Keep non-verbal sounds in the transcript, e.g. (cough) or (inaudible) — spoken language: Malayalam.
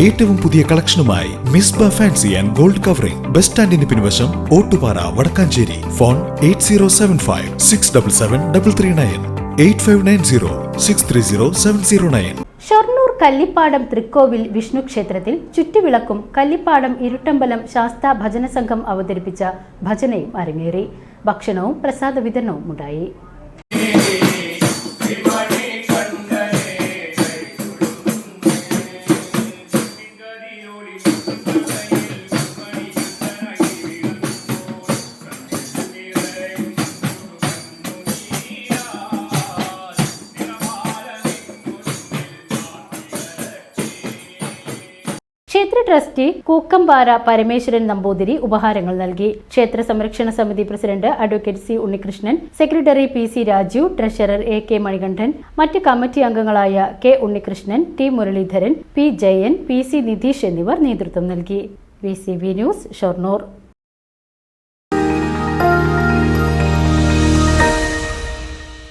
ഏറ്റവും പുതിയ കളക്ഷനുമായി Misba fancy and gold covering. Bus സ്റ്റാൻഡിന് പിൻവശം Ottupara Vadakkanchery. Phone eight zero seven five six double seven double three nine. Eight five nine zero six three zero seven zero nine. Shoranur Kallippadam Thrikkovil Vishnu ക്ഷേത്രത്തിൽ ചുറ്റുവിളക്കും കല്ലിപ്പാടം ഇരുട്ടമ്പലം ശാസ്ത ഭജന സംഘം അവതരിപ്പിച്ച ഭജനയും അരങ്ങേറി. ഭക്ഷണവും പ്രസാദ വിതരണവും ഉണ്ടായി Thank (laughs) you. ക്ഷേത്ര ട്രസ്റ്റി കൂക്കമ്പാറ പരമേശ്വരൻ നമ്പൂതിരി ഉപഹാരങ്ങൾ നൽകി. ക്ഷേത്ര സംരക്ഷണ സമിതി president advocate C Unnikrishnan secretary P C Raju treasurer A K Manikandan മറ്റ് കമ്മിറ്റി അംഗങ്ങളായ K Unnikrishnan T Muralidharan P Jayan P C Nitheesh എന്നിവർ നേതൃത്വം നൽകി. V C news Shoranur.